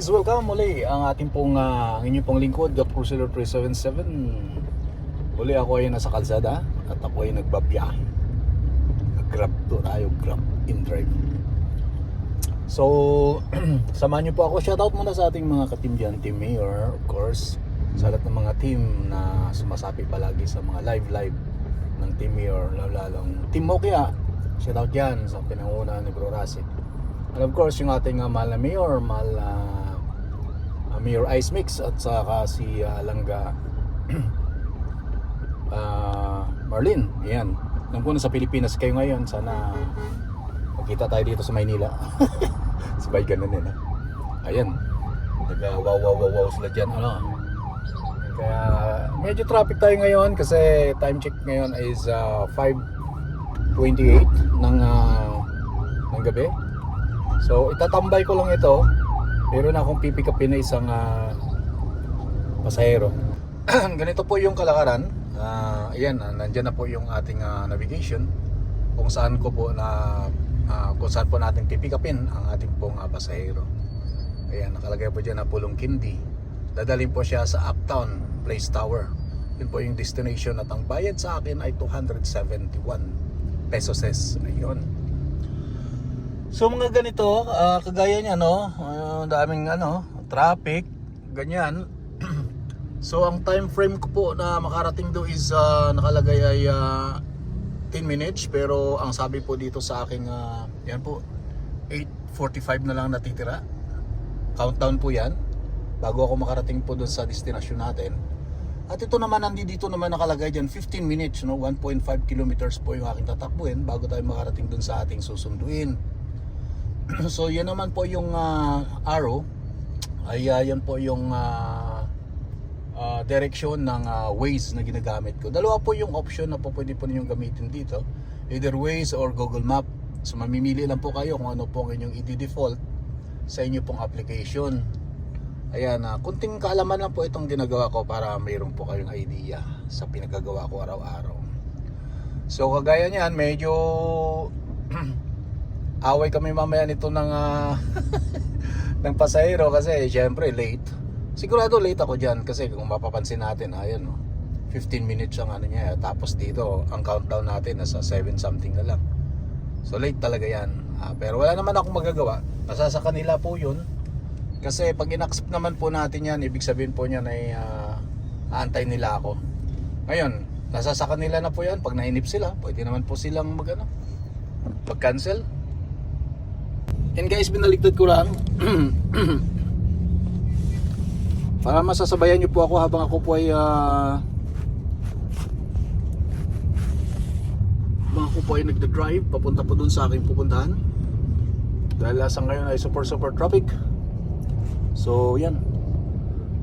guys, welcome muli ang ating pong uh, inyong pong lingkod, Gap Cruiser 377. Muli ako ay nasa kalsada at ako ay nagbabiyahe. Nag-grab to tayo, grab in drive. So, samahan niyo po ako. Shoutout muna sa ating mga katim dyan, Team Mayor, of course. Sa lahat ng mga team na sumasapi palagi sa mga live-live ng Team Mayor, lalong Team Mokia. Shoutout dyan sa pinanguna ni Bro Rasid. And of course, yung ating uh, mahal na mayor, mahal uh, Mayor Ice Mix at saka si uh, Langga uh, Marlin. Ayan. Alam ko na sa Pilipinas kayo ngayon. Sana magkita tayo dito sa Maynila. Sabay ganun din. Ha? Ayan. Nag wow wow wow wow sila dyan. Ano? Kaya medyo traffic tayo ngayon kasi time check ngayon is uh, 5.28 ng, uh, ng gabi. So itatambay ko lang ito. Meron akong pipick upin na isang ah, pasahero. Ganito po yung kalakaran. Ah, ayan, ah, nandyan na po yung ating ah, navigation kung saan ko po na ah, kung saan po natin pipick upin ang ating pong ah, pasahero. Ayan, nakalagay po dyan na Pulong Kindi. Dadalhin po siya sa Uptown Place Tower. Yun po yung destination at ang bayad sa akin ay 271 pesos. Ayun. So mga ganito, ah, kagaya niya no, ah, daming ano, traffic, ganyan. so ang time frame ko po na makarating do is ah, nakalagay ay ah, 10 minutes pero ang sabi po dito sa aking ah, yan po 8:45 na lang natitira. Countdown po 'yan bago ako makarating po doon sa destination natin. At ito naman nandito naman nakalagay diyan 15 minutes no, 1.5 kilometers po yung aking tatakbuhin bago tayo makarating doon sa ating susunduin. so yan naman po yung ah, arrow ay ah, yan po yung ah, ah, direksyon ng ah, Waze na ginagamit ko. Dalawa po yung option na po pwede po ninyong gamitin dito. Either Waze or Google Map. So mamimili lang po kayo kung ano po ang inyong i-default sa inyo pong application. Ayan, uh, kunting kaalaman lang po itong ginagawa ko para mayroon po kayong idea sa pinagagawa ko araw-araw. So kagaya niyan, medyo away kami mamaya nito ng ah, ng pasahero kasi syempre late. Sigurado late ako diyan kasi kung mapapansin natin, ayan no. 15 minutes ang ano niya tapos dito ang countdown natin nasa 7 something na lang. So late talaga 'yan. Ah, pero wala naman akong magagawa. Nasa sa kanila po 'yun. Kasi pag inaccept naman po natin 'yan, ibig sabihin po niyan ay ah, aantay nila ako. Ngayon, nasa sa kanila na po 'yan. Pag nainip sila, pwede naman po silang mag ano, mag-cancel. And guys, binaligtad ko lang. Para masasabayan niyo po ako habang ako po ay ah, habang ako po ay nagda-drive papunta po dun sa aking pupuntahan. Dahil sa ngayon ay super super traffic. So, yan.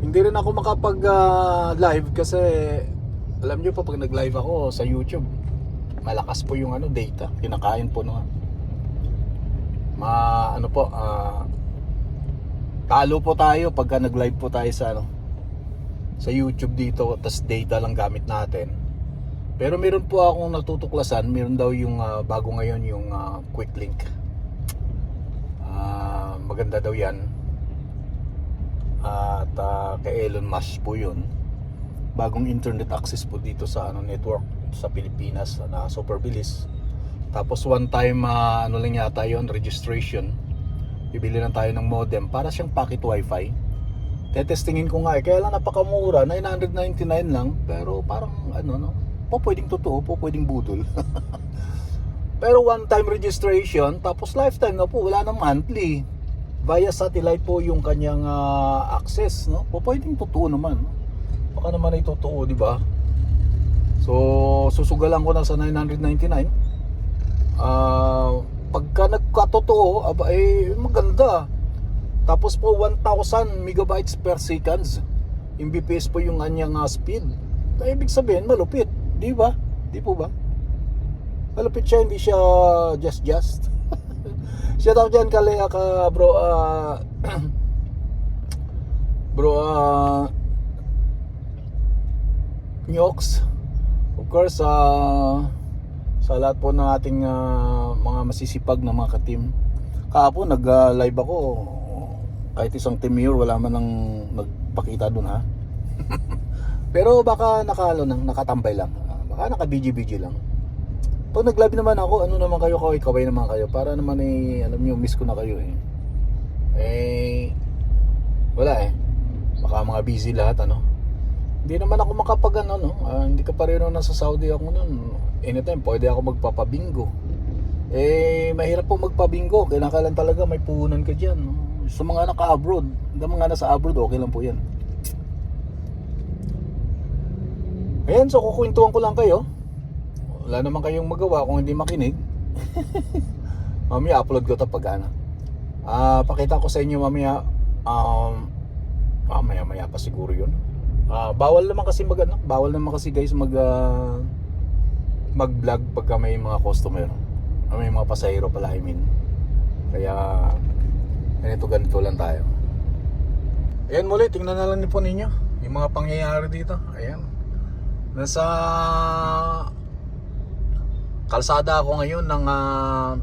Hindi rin ako makapag ah, live kasi alam niyo po pag nag-live ako sa YouTube, malakas po yung ano data, kinakain po no ma ano po ah talo po tayo pagka nag-live po tayo sa ano sa YouTube dito tas data lang gamit natin. Pero meron po akong natutuklasan meron daw yung ah, bago ngayon yung ah, quick link. Ah, maganda daw yan. At ah, kay Elon Musk po yun. Bagong internet access po dito sa ano network sa Pilipinas na super bilis tapos one time ah, ano lang yata yon registration. Bibili lang tayo ng modem para siyang pocket wifi. Tetestingin ko nga eh. Kaya lang napakamura. 999 lang. Pero parang ano no. Po pwedeng totoo, po pwedeng budol. pero one time registration. Tapos lifetime na po. Wala na monthly. Via satellite po yung kanyang ah, access. No? Po pwedeng totoo naman. Baka naman ay totoo, di ba? So, susugalan ko na sa 999 ah pagka nagkatotoo, aba eh maganda. Tapos po 1000 megabytes per seconds. Mbps po yung kanyang ah, speed. Kaya ibig sabihin malupit, di ba? Di po ba? Malupit siya, hindi siya just just. siya daw dyan kali ka bro ah bro ah Nyox. Of course, ah sa lahat po ng ating ah, mga masisipag na mga katim. Kahapon nag-live ako. Kahit isang Timur, wala man nang nagpakita dun ha. Pero baka nakalo nang nakatambay lang. Baka naka BG-BG lang. Pag naglabi naman ako, ano naman kayo, kaway-kaway naman kayo. Para naman eh, alam niyo, miss ko na kayo eh. Eh, wala eh. Baka mga busy lahat, ano. Hindi naman ako makapag ano, no. Ah, hindi ka pareho nasa Saudi ako noon. Anytime, pwede ako magpapabingo. Eh, mahirap po magpabingo. Kailangan talaga may puhunan ka dyan. no? Sa mga naka-abroad, hindi mga nasa abroad, okay lang po yan. Ayan, so kukwentuhan ko lang kayo. Wala naman kayong magawa kung hindi makinig. mamaya upload ko ito pag ano. Ah, pakita ko sa inyo mamaya um mamaya maya pa siguro 'yun. Ah, bawal naman kasi mag ano, bawal naman kasi guys mag ah, mag-vlog pagka may mga customer. Ah, may mga pasahero pala I mean. Kaya ganito ganito lang tayo. Ayan muli, tingnan na lang po ninyo yung mga pangyayari dito. Ayan. Nasa kalsada ako ngayon ng ah,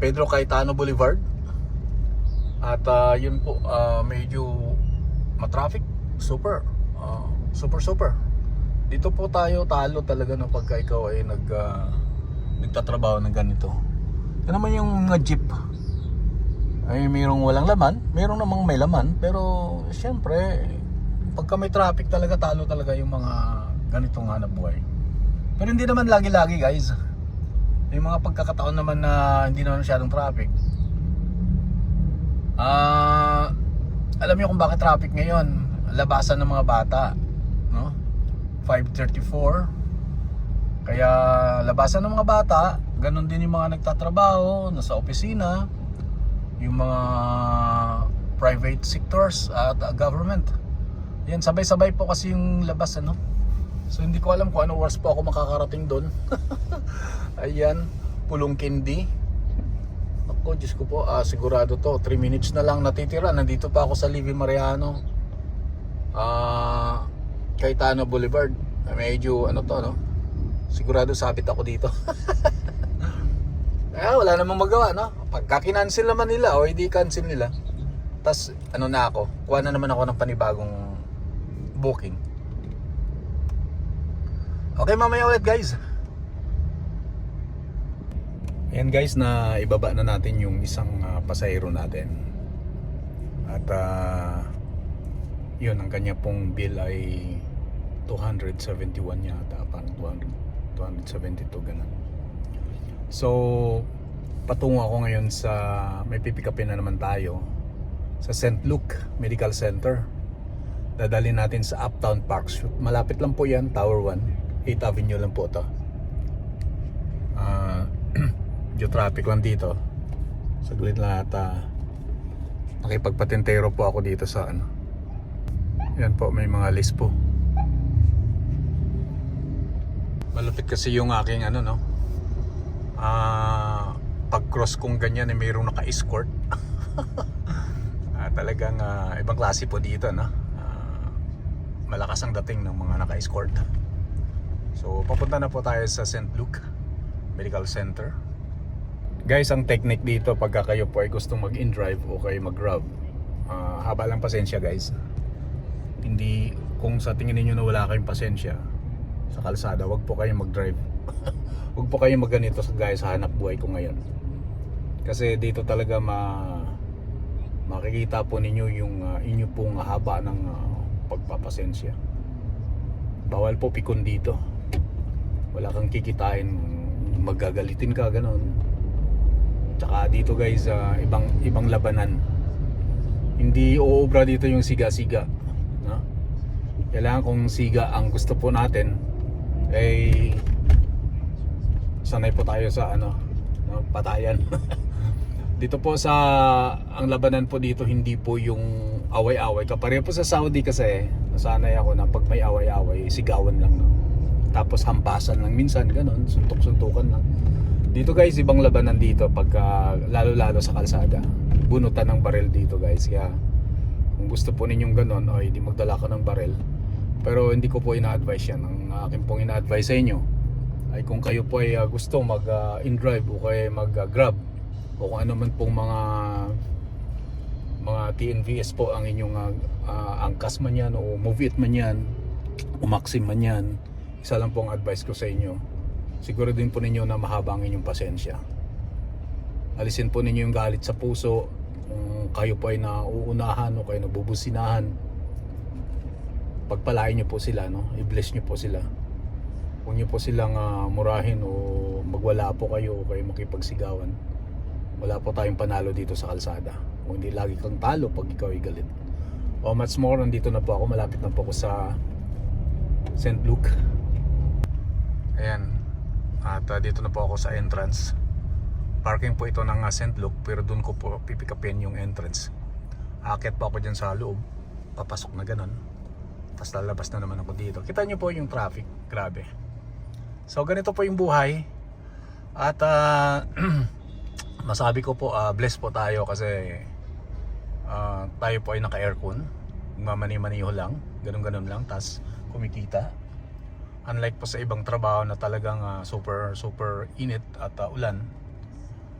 Pedro Cayetano Boulevard. At ah, yun po, ah, medyo matraffic. Super. Ah, super super. Dito po tayo talo talaga no pagka ikaw ay nag ah, nagtatrabaho ng ganito. Yan naman yung mga jeep. Ay mayroong walang laman, mayroong namang may laman, pero siyempre pagka may traffic talaga talo talaga yung mga ganitong hanap buhay. Pero hindi naman lagi-lagi guys. May mga pagkakataon naman na hindi naman masyadong traffic. Ah, alam niyo kung bakit traffic ngayon? Labasan ng mga bata, no? 5:34. Kaya labasan ng mga bata, ganun din yung mga nagtatrabaho, nasa opisina, yung mga private sectors at uh, government. Yan, sabay-sabay po kasi yung labas ano. So hindi ko alam kung ano oras po ako makakarating doon. Ayan, Pulong Kindi. Ako, Diyos ko po, ah, sigurado to. 3 minutes na lang natitira. Nandito pa ako sa Livi Mariano. Ah, Cayetano Boulevard. Ah, Medyo ano to, no? Sigurado sabit ako dito. Kaya wala namang magawa, no? Pagka kinancel naman nila o hindi cancel nila, tas ano na ako, kuha na naman ako ng panibagong booking. Okay, mamaya ulit guys. Ayan guys, na ibaba na natin yung isang ah, pasahero natin. At ah, yun, ang kanya pong bill ay 271 yata, parang 200, 272 ganun. So, patungo ako ngayon sa, may pipikapin na naman tayo sa St. Luke Medical Center. Dadalhin natin sa Uptown Park. Malapit lang po yan, Tower 1. 8th Avenue lang po to. Ah, medyo traffic lang dito. Saglit lang ata. Nakipagpatintero po ako dito sa ano. Yan po, may mga list po. Malapit kasi yung aking ano no. Ah, pag cross kong ganyan eh mayroong naka-escort. ah, talagang ah, ibang klase po dito no. Ah, malakas ang dating ng mga naka-escort. So papunta na po tayo sa St. Luke Medical Center. Guys, ang technique dito pagka kayo po ay gustong mag-in-drive o kayo mag-grab. ah, haba lang pasensya guys. Hindi kung sa tingin niyo na wala kayong pasensya sa kalsada, wag po kayong mag-drive. wag po kayong magganito sa guys sa hanap buhay ko ngayon. Kasi dito talaga ma makikita po ninyo yung uh, inyo pong haba ng ah, pagpapasensya. Bawal po pikon dito. Wala kang kikitain, magagalitin ka ganon. Tsaka dito guys, ah, ibang ibang labanan. Hindi uubra dito yung siga-siga. No? Kailangan kung siga ang gusto po natin, ay sanay po tayo sa ano, no, patayan. dito po sa ang labanan po dito hindi po yung away-away. Kapareho po sa Saudi kasi nasanay ako na pag may away-away, sigawan lang. No? Tapos hampasan lang minsan, ganun, suntok-suntukan lang. Dito guys, ibang labanan dito pagka lalo-lalo sa kalsada. Bunutan ng barel dito guys. Kaya kung gusto po ninyong ganun, o hindi magdala ka ng barel. Pero hindi ko po ina-advise yan. Ang akin pong ina-advise sa inyo ay kung kayo po ay uh, gusto mag uh, in-drive o kaya mag-grab o kung ano man pong mga mga TNVS po ang inyong ah, ah, angkas man yan o move it man yan o maxim man yan isa lang po ang advice ko sa inyo. Siguro din po ninyo na mahaba ang inyong pasensya. Alisin po ninyo yung galit sa puso. Kung kayo po ay nauunahan o kayo nabubusinahan pagpalain nyo po sila no? I-bless nyo po sila. Huwag nyo po silang ah, murahin o magwala po kayo o kayo makipagsigawan. Wala po tayong panalo dito sa kalsada. Kung hindi lagi kang talo pag ikaw ay galit. O much more nandito na po ako. Malapit na po ako sa St. Luke. Ayan. At ah, dito na po ako sa entrance. Parking po ito ng ah, St. Luke pero doon ko po pipikapin yung entrance. Akit pa ako dyan sa loob. Papasok na ganun tapos lalabas na naman ako dito. Kita nyo po yung traffic. Grabe. So ganito po yung buhay. At ah, masabi ko po ah, blessed po tayo kasi ah, tayo po ay naka aircon mamani-maniho lang. Ganun ganun lang. Tapos kumikita. Unlike po sa ibang trabaho na talagang ah, super super init at ah, ulan.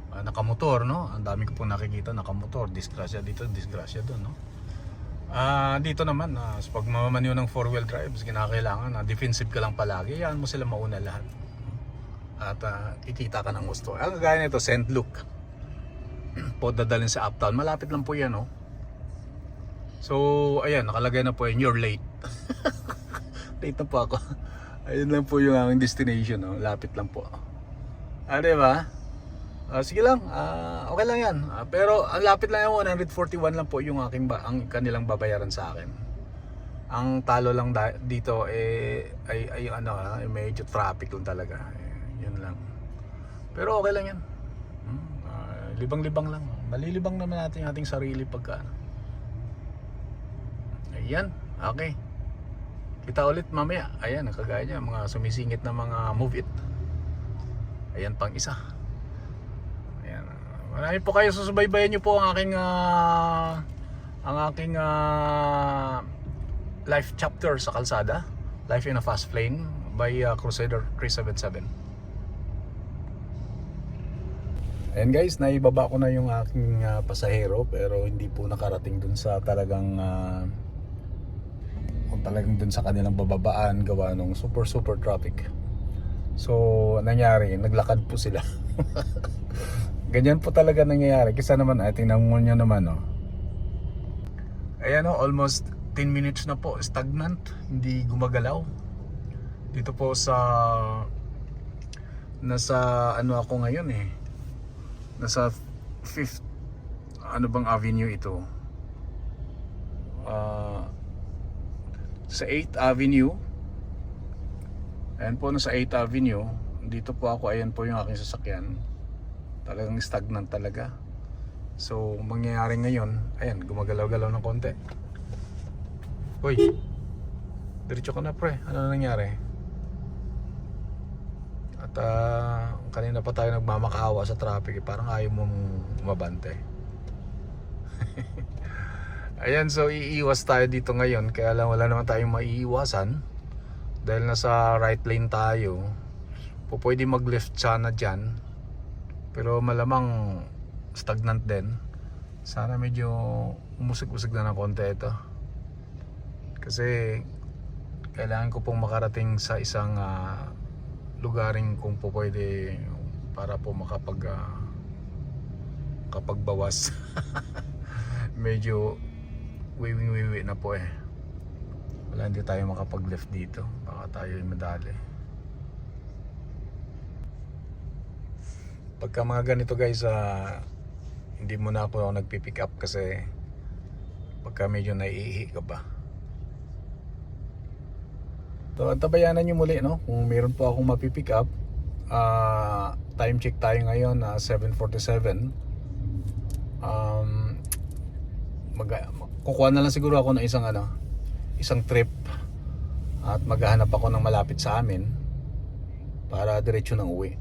Ah, nakamotor no? Ang dami ko po nakikita nakamotor. Disgrasya dito disgrasya doon no Ah, dito naman ah, sa pagmamaneho ng four wheel drive kinakailangan na defensive ka lang palagi yan mo sila mauna lahat. At ah, kikita ka ng gusto. Ang gaya nito St. Luke. Po dadalhin sa uptown. Malapit lang po yan no so ayan nakalagay na po yun you're late. Late na po ako. Ayun lang po yung aking destination no lapit lang po. Ah di Ah, sige lang, ah, okay lang yan. Ah, pero ang lapit lang yung 141 lang po yung aking ba, ang kanilang babayaran sa akin. Ang talo lang dito eh ay, ay ano, ay medyo traffic lang talaga. Eh, yun lang. Pero okay lang yan. Hmm, ah, libang-libang lang. Malilibang naman natin yung ating sarili pagka ano. Ayan, okay. Kita ulit mamaya. Ayan, nakagaya niya, mga sumisingit na mga move it. Ayan pang isa. Marami po kayo susubaybayan niyo po ang aking ah, ang aking ah, life chapter sa kalsada. Life in a Fast Lane by ah, Crusader 377. Ayan guys, naibaba ko na yung aking ah, pasahero pero hindi po nakarating dun sa talagang ah, kung talagang dun sa kanilang bababaan gawa ng super super traffic. So, nangyari, naglakad po sila. Ganyan po talaga nangyayari. Kisa naman, ay tingnan nyo naman, oh. Ayan, oh, almost 10 minutes na po, stagnant, hindi gumagalaw. Dito po sa nasa ano ako ngayon eh. Nasa 5th ano bang avenue ito? Ah sa 8th Avenue. Ayan po no, sa 8th Avenue. Dito po ako, ayan po yung aking sasakyan. Talagang stagnant talaga. So, mangyayari ngayon, ayan, gumagalaw-galaw ng konti. Hoy, diretso ka na pre. Ano na nangyari? At ah, kanina pa tayo nagmamakaawa sa traffic. eh. Parang ayaw mong mabante. Ayan, so iiwas tayo dito ngayon. Kaya lang wala naman tayong maiiwasan. Dahil nasa right lane tayo. Po pwede mag-left sana dyan. Pero malamang stagnant din. Sana medyo umusig-usig na ng konti ito. Kasi kailangan ko pong makarating sa isang ah, lugaring kung po pwede para po makapag ah, kapagbawas. medyo wiwing wiwi na po eh wala hindi tayo makapag left dito baka tayo ay madali pagka mga ganito guys ah, hindi mo na ako nagpipick up kasi pagka medyo naiihi ka ba So, tabayanan nyo muli, no? Kung meron po akong mapipick up, ah, time check tayo ngayon na 7.47. Um, mag kukuha na lang siguro ako ng isang ano, isang trip at maghahanap ako ng malapit sa amin para diretso ng uwi.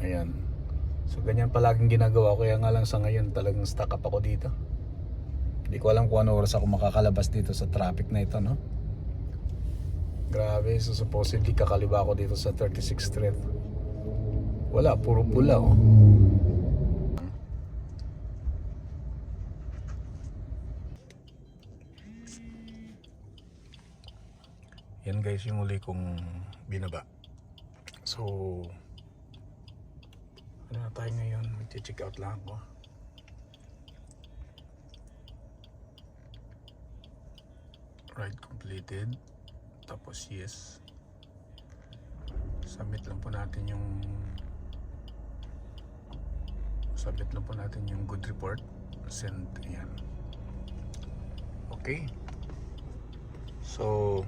Ayan. So ganyan palaging ginagawa ko kaya nga lang sa ngayon talagang stuck up ako dito. Hindi ko alam kung ano oras ako makakalabas dito sa traffic na ito no. Grabe, so supposedly kakaliba ako dito sa 36th Street. Wala, puro pula oh. Yan guys yung uli kong binaba. So, ano na tayo ngayon? Mag-check out lang ako. Ride completed. Tapos yes. Submit lang po natin yung submit lang po natin yung good report. Send. Ayan. Okay. So,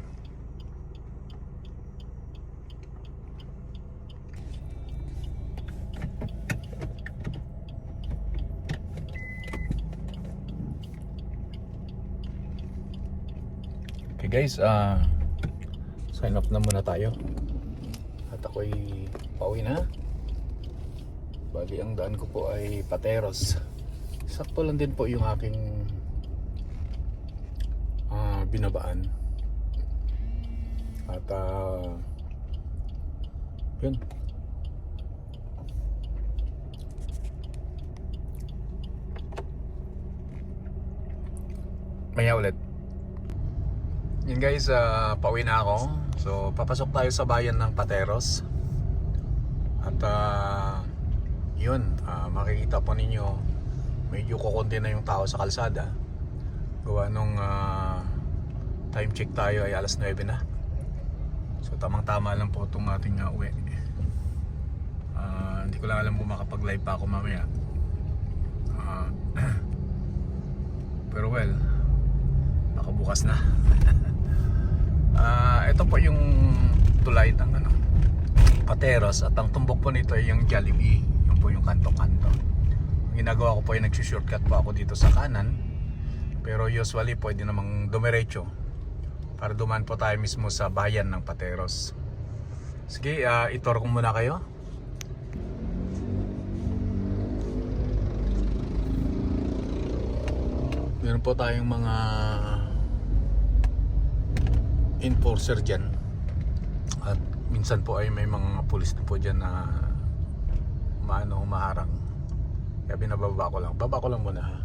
guys, ah sign up na muna tayo. At ako'y pauwi na. Bali ang daan ko po ay Pateros. Sakto lang din po yung aking ah, binabaan. At ah, yun. Maya ulit. Yun guys, ah, pauwi na ako. So, papasok tayo sa bayan ng Pateros. At ah, yun, ah, makikita po ninyo, medyo kukunti na yung tao sa kalsada. Gawa nung ah, time check tayo ay alas 9 na. So, tamang-tama lang po itong ating uh, uwi. Ah, hindi ko lang alam kung makapag-live pa ako mamaya. Ah, pero well, baka bukas na. Ah, ito po yung tulay ng ano, Pateros at ang tumbok po nito ay yung Jollibee. Yung po yung kanto-kanto. Ginagawa ko po ay nagsushortcut po ako dito sa kanan. Pero usually pwede namang dumiretso para duman po tayo mismo sa bayan ng Pateros. Sige, uh, itor ko muna kayo. Meron po tayong mga enforcer dyan. At minsan po ay may mga pulis na po dyan na maano humaharang kaya binababa ko lang. Baba ko lang muna ha.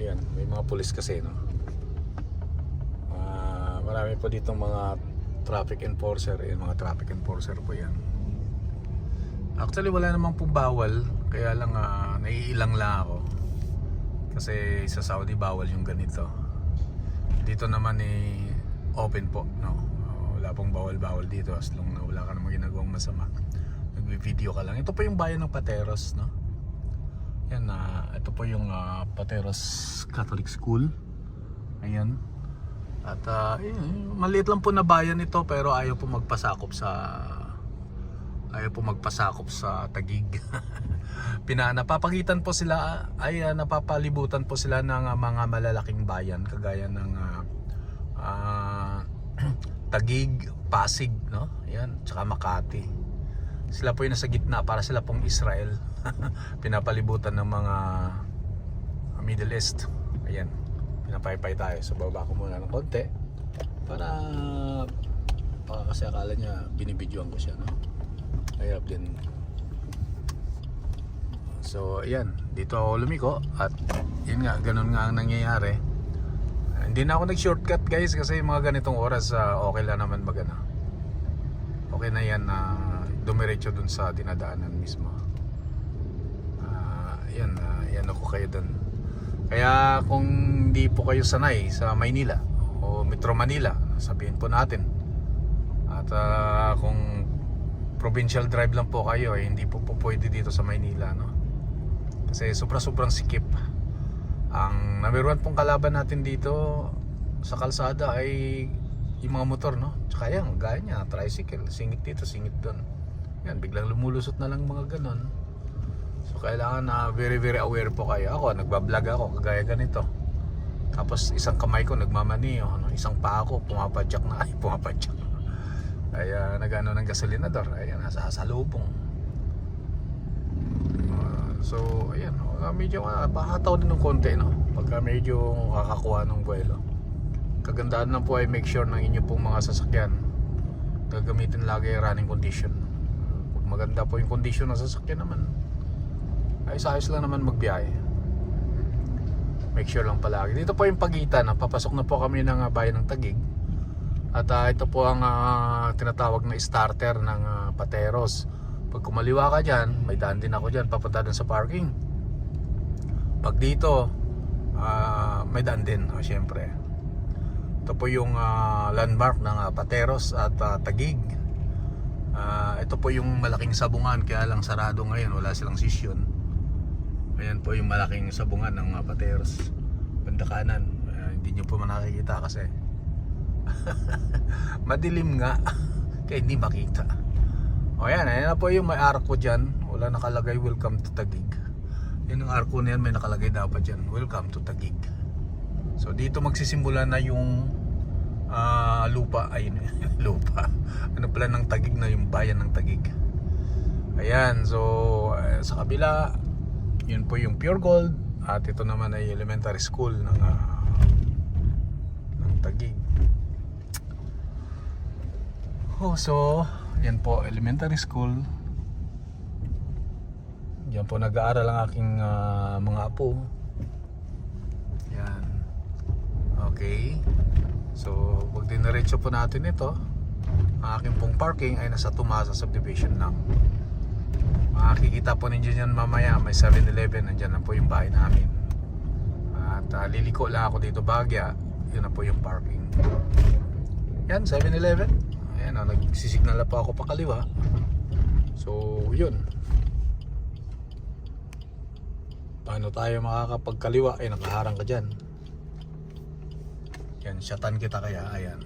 Ayan may mga pulis kasi no? Ah, marami po ditong mga traffic enforcer. Ayan mga traffic enforcer po yan. Actually wala namang po bawal. Kaya lang uh, naiilang lang ako kasi sa Saudi bawal yung ganito. Dito naman eh open po, no. Uh, Wala pong bawal-bawal dito as long na wala ka namang ginagawang masama. Nagvi-video ka lang. Ito po yung bayan ng Pateros, no. Yan na, ito po yung ah, Pateros Catholic School. Ayan. At uh, maliit lang po na bayan ito pero ayaw po magpasakop sa ayaw po magpasakop sa Tagig. Pina po sila ay uh, napapalibutan po sila ng uh, mga malalaking bayan kagaya ng uh, uh, Tagig, Pasig, no? Ayan, tsaka Makati. Sila po yung nasa gitna para sila pong Israel. Pinapalibutan ng mga Middle East. Ayan, pinapaypay tayo. So baba ko muna ng konti para baka kasi akala niya binibidyoan ko siya, no? Kaya din So ayan, dito ako lumiko at yun nga, ganun nga ang nangyayari. Ah, hindi na ako nag-shortcut guys kasi mga ganitong oras ah, okay lang naman magana. Okay na yan na dumiretso dun sa dinadaanan mismo. Ah, ayan, uh, ayan ako kayo dun. Kaya kung hindi po kayo sanay sa Maynila o Metro Manila, sabihin po natin. At ah, kung provincial drive lang po kayo, eh, hindi po po pwede dito sa Maynila, no? Kasi sobra-sobrang sikip. Ang number one pong kalaban natin dito sa kalsada ay yung mga motor, no? Tsaka yan, gaya niya, tricycle, singit dito, singit doon. Yan, biglang lumulusot na lang mga ganon. So kailangan na very very aware po kayo. Ako, nagbablog ako, kagaya ganito. Tapos isang kamay ko nagmamaniyo, ano? isang paa ko pumapadyak na, ay pumapadyak. Kaya nagano ng gasolinador, ayan, nasa salubong. Uh, so, ayan, uh, medyo uh, pakataw din ng konti, no? Pagka medyo kakakuha ng buwelo. Kagandaan lang po ay make sure ng inyo pong mga sasakyan gagamitin lagi running condition. Pag maganda po yung condition ng sasakyan naman, ay ayos lang naman magbiyahe. make sure lang palagi. Dito po yung pagitan, ah, papasok na po kami ng ah, bayan ng Tagig. At ah, ito po ang ah, tinatawag na starter ng ah, Pateros. Pag kumaliwa ka dyan, may daan din ako dyan, papunta dun sa parking. Pag dito, ah, may daan din, oh, syempre. Ito po yung ah, landmark ng ah, Pateros at ah, Tagig. Ah, ito po yung malaking sabungan, kaya lang sarado ngayon, wala silang sisyon. Ayan po yung malaking sabungan ng mga Pateros. Banda kanan. Ah, hindi nyo po nakikita kasi. Madilim nga. Kaya hindi makita. O yan, ayan na po yung may arko dyan. Wala nakalagay welcome to Tagig. Yan ang arko na yan, may nakalagay dapat dyan. Welcome to Tagig. So dito magsisimula na yung ah, lupa. Ayun, lupa. Ano pala ng Tagig na yung bayan ng Tagig. Ayan, so eh, sa kabila, yun po yung Pure Gold. At ito naman ay elementary school ng, ah, ng Tagig. Oh, so, yan po, elementary school. Yan po nag-aaral ang aking ah, mga apo. Yan. Okay. So, pag dinaretso po natin ito, ang aking pong parking ay nasa Tumasa subdivision lang. Makikita po ninyo yan mamaya, may 7-Eleven, nandyan na po yung bahay namin. At ah, liliko lang ako dito Bagya, yun na po yung parking. Yan, 7-Eleven. Oh, nagsisignal na po ako pakaliwa. So, yun. Paano tayo makakapagkaliwa? Eh, nakaharang ka dyan. Yan, shatan kita kaya. Ayan.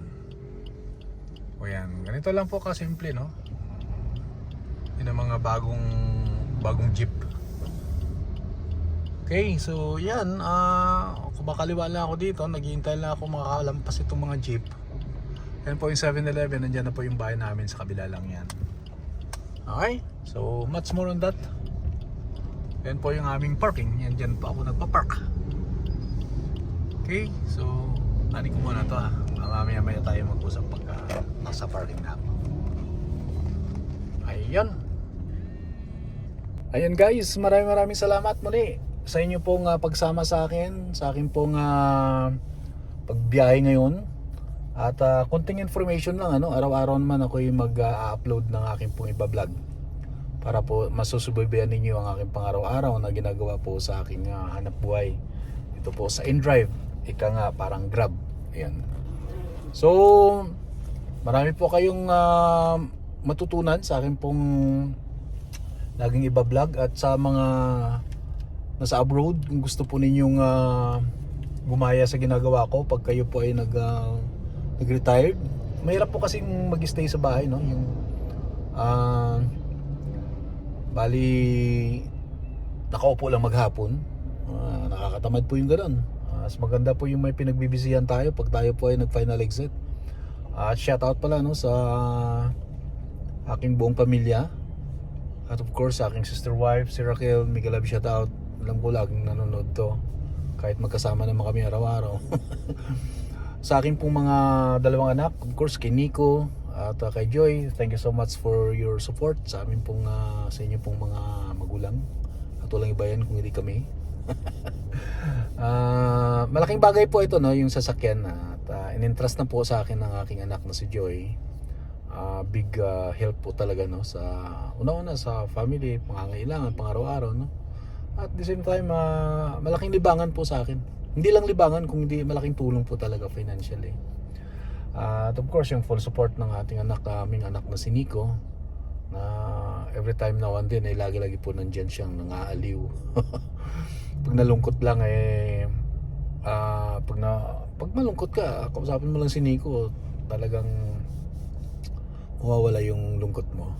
O yan, ganito lang po kasimple, no? Yun ang mga bagong bagong jeep. Okay, so yan, ah kumakaliwa lang ako dito, naghihintay lang ako makakalampas itong mga jeep. Yan po yung 7-Eleven, nandiyan na po yung bahay namin sa kabila lang yan. Okay, so much more on that. Yan po yung aming parking, yan dyan pa ako nagpa-park. Okay, so ani ko muna to ha. Mamaya maya tayo mag-usap pagka nasa parking na ako. Ayun. Ayun guys, maraming maraming salamat muli sa inyo pong ah, pagsama sa akin, sa akin pong ah, pagbiyahe ngayon. At ah, konting information lang ano, araw-araw naman ako yung mag-upload ng aking pong iba-vlog para po masusubaybayan ninyo ang aking pang-araw-araw na ginagawa po sa aking ah, hanap buhay. Ito po sa InDrive, ika nga parang Grab. Ayan. So, marami po kayong ah, matutunan sa akin pong laging iba-vlog at sa mga nasa abroad kung gusto po ninyong ah, gumaya sa ginagawa ko pag kayo po ay nag ah, nag-retired. Mahirap po kasing mag-stay sa bahay no? Yung ah bali nakaupo lang maghapon. Ah, nakakatamad po yung ganun. Mas maganda po yung may pinagbibisihan tayo pag tayo po ay nag final exit at shout out pala no sa aking buong pamilya. At of course sa aking sister wife si Raquel mega love shout out alam ko laging nanonood to. Kahit magkasama naman kami araw-araw sa aking pong mga dalawang anak of course kay Nico at uh, kay Joy thank you so much for your support sa amin pong uh, sa inyo pong mga magulang. At walang iba yan kung hindi kami. Ah, malaking bagay po ito no yung sasakyan at uh, in-entrust na po sa akin ng aking anak na si Joy. Ah, big ah, help po talaga no sa una-una sa family pangangailangan pang araw-araw no. At the same time ah, malaking libangan po sa akin hindi lang libangan kung hindi malaking tulong po talaga financially at of course yung full support ng ating anak aming anak na si Nico na every time na one din ay lagi-lagi po nandyan siyang nangaaliw pag nalungkot lang eh ah, pag na pag malungkot ka kausapin mo lang si Nico talagang mawawala yung lungkot mo.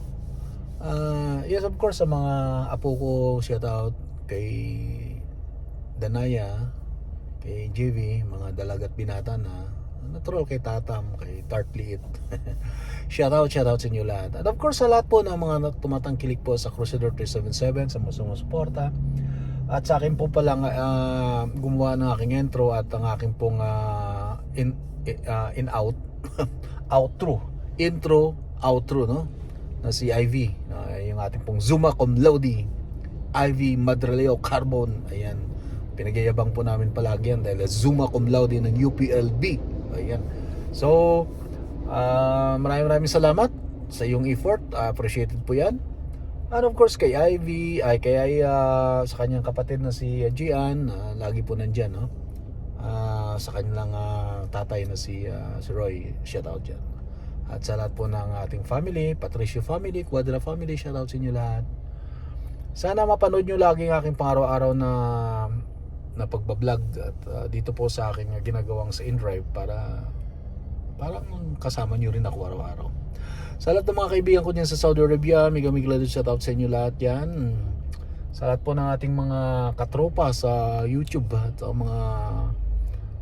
Ah, yes, of course, sa mga apo ko, shout out kay Danaya, kay JV, mga dalagat binata na natural kay Tatam, kay Tartliit. shout out, shout out sa inyo lahat. At of course, sa lahat po ng mga tumatangkilik po sa Crusader 377, sa mga sumusuporta. At sa akin po palang ah, gumawa ng aking intro at ang aking pong ah, in, ah, in out, outro, intro, outro, no? Na si Ivy, ah, yung ating pong Zuma Cum Laude, Ivy Madraleo Carbon, ayan. Pinagyayabang po namin palagi yan dahil Zuma cum laude ng UPLB. Ayan. So, ah, maraming maraming salamat sa iyong effort. Ah, appreciated po yan. And of course kay Ivy, ay kay ah, sa kanyang kapatid na si Gian, ah, lagi po nandyan, no? Ah, sa kanilang ah, tatay na si, ah, si Roy, shout out dyan. At sa lahat po ng ating family, Patricio family, Quadra family, shout out sa inyo lahat. Sana mapanood nyo lagi ang aking pang-araw-araw na na pagbablog at ah, dito po sa aking ah, ginagawang sa InDrive para parang kasama nyo rin ako araw-araw. Sa lahat ng mga kaibigan ko dyan sa Saudi Arabia, mega mega shout out sa inyo lahat yan. Sa lahat po ng ating mga katropa sa YouTube at ang mga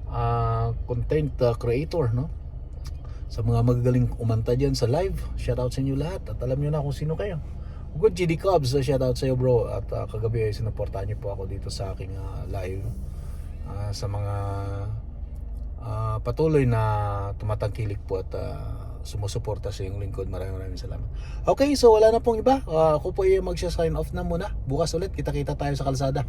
ah, content ah, creator, no? Sa mga magagaling umanta dyan sa live, shout out sa inyo lahat at alam nyo na kung sino kayo. Good GD Cubs, uh, shout out sa iyo bro at ah, kagabi ay sinuportahan niyo po ako dito sa aking ah, live Ah, sa mga ah, patuloy na tumatangkilik po at ah, sumusuporta sa iyong lingkod. Maraming maraming salamat. Okay, so wala na pong iba. Ah, ako po ay magsya-sign off na muna. Bukas ulit, kita-kita tayo sa kalsada.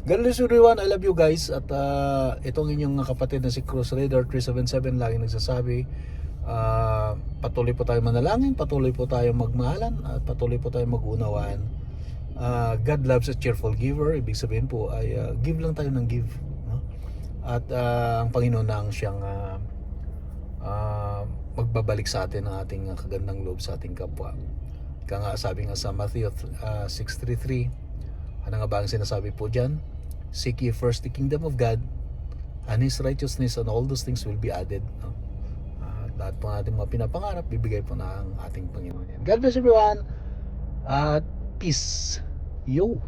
God bless everyone. I love you guys. At ah, itong inyong kapatid na si Cruz Raider 377 lagi nagsasabi, ah, patuloy po tayo manalangin, patuloy po tayo magmahalan, at patuloy po tayo mag-unawaan. Ah, God loves a cheerful giver. Ibig sabihin po ay ah, give lang tayo ng give. No? At ah, ang Panginoon na ang siyang ah, ah, magbabalik sa atin ang ating kagandang loob sa ating kapwa. Kaya nga sabi nga sa Matthew ah, 6.33, ano nga ba ang sinasabi po dyan? Seek ye first the kingdom of God and His righteousness and all those things will be added. No? Ah, lahat po natin mga pinapangarap, bibigay po ang ating Panginoon. God bless everyone. At peace. Yo!